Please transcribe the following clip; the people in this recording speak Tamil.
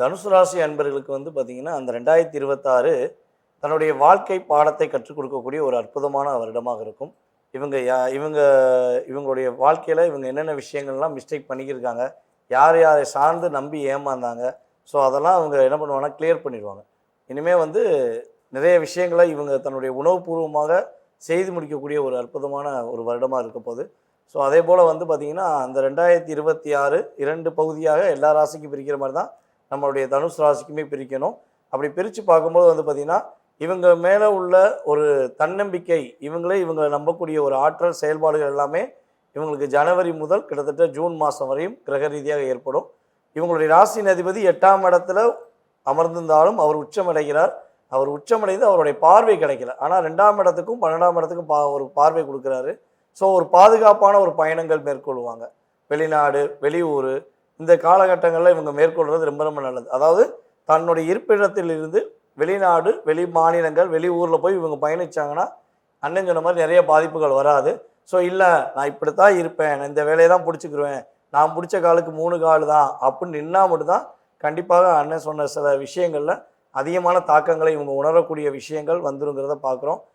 தனுசு ராசி அன்பர்களுக்கு வந்து பார்த்திங்கன்னா அந்த ரெண்டாயிரத்தி இருபத்தாறு தன்னுடைய வாழ்க்கை பாடத்தை கற்றுக் கொடுக்கக்கூடிய ஒரு அற்புதமான வருடமாக இருக்கும். இவங்க யா இவங்க இவங்களுடைய வாழ்க்கையில் இவங்க என்னென்ன விஷயங்கள்லாம் மிஸ்டேக் பண்ணிக்கிருக்காங்க யார் யாரை சார்ந்து நம்பி ஏமாந்தாங்க ஸோ அதெல்லாம் அவங்க என்ன பண்ணுவாங்கன்னா கிளியர் பண்ணிடுவாங்க. இனிமேல் வந்து நிறைய விஷயங்களை இவங்க தன்னுடைய உணவுபூர்வமாக செய்து முடிக்கக்கூடிய ஒரு அற்புதமான ஒரு வருடமாக இருக்க போகுது. ஸோ அதே போல் வந்து பார்த்திங்கன்னா அந்த ரெண்டாயிரத்தி இருபத்தி ஆறு இரண்டு பகுதியாக எல்லா ராசிக்கும் பிரிக்கிற மாதிரி தான் நம்மளுடைய தனுஷ் ராசிக்குமே பிரிக்கணும். அப்படி பிரித்து பார்க்கும்போது வந்து பார்த்திங்கன்னா இவங்க மேலே உள்ள ஒரு தன்னம்பிக்கை இவங்களே இவங்களை நம்பக்கூடிய ஒரு ஆற்றல் செயல்பாடுகள் எல்லாமே இவங்களுக்கு ஜனவரி முதல் கிட்டத்தட்ட ஜூன் மாதம் வரையும் கிரக ரீதியாக ஏற்படும். இவங்களுடைய ராசியின் அதிபதி எட்டாம் இடத்துல அமர்ந்திருந்தாலும் அவர் உச்சமடைகிறார். அவர் உச்சமடைந்து அவருடைய பார்வை கிடைக்கல. ஆனால் ரெண்டாம் இடத்துக்கும் பன்னெண்டாம் இடத்துக்கும் பா ஒரு பார்வை கொடுக்குறாரு. ஸோ ஒரு பாதுகாப்பான ஒரு பயணங்கள் மேற்கொள்வாங்க. வெளிநாடு வெளியூர் இந்த காலகட்டங்களில் இவங்க மேற்கொள்வது ரொம்ப ரொம்ப நல்லது. அதாவது தன்னுடைய இருப்பிடத்தில் இருந்து வெளிநாடு வெளி மாநிலங்கள் வெளி ஊரில் போய் இவங்க பயணிச்சாங்கன்னா அண்ணன் சொன்ன மாதிரி நிறைய பாதிப்புகள் வராது. ஸோ இல்லை நான் இப்படி தான் இருப்பேன். நான் இந்த வேலையை தான் பிடிச்சிக்கிருவேன். நான் பிடிச்ச காலுக்கு மூணு கால் தான். அப்படின்னு நின்னா மட்டும்தான் கண்டிப்பாக அண்ணன் சொன்ன சில விஷயங்களில் அதிகமான தாக்கங்களை இவங்க உணரக்கூடிய விஷயங்கள் வந்துருங்கிறத பார்க்குறோம்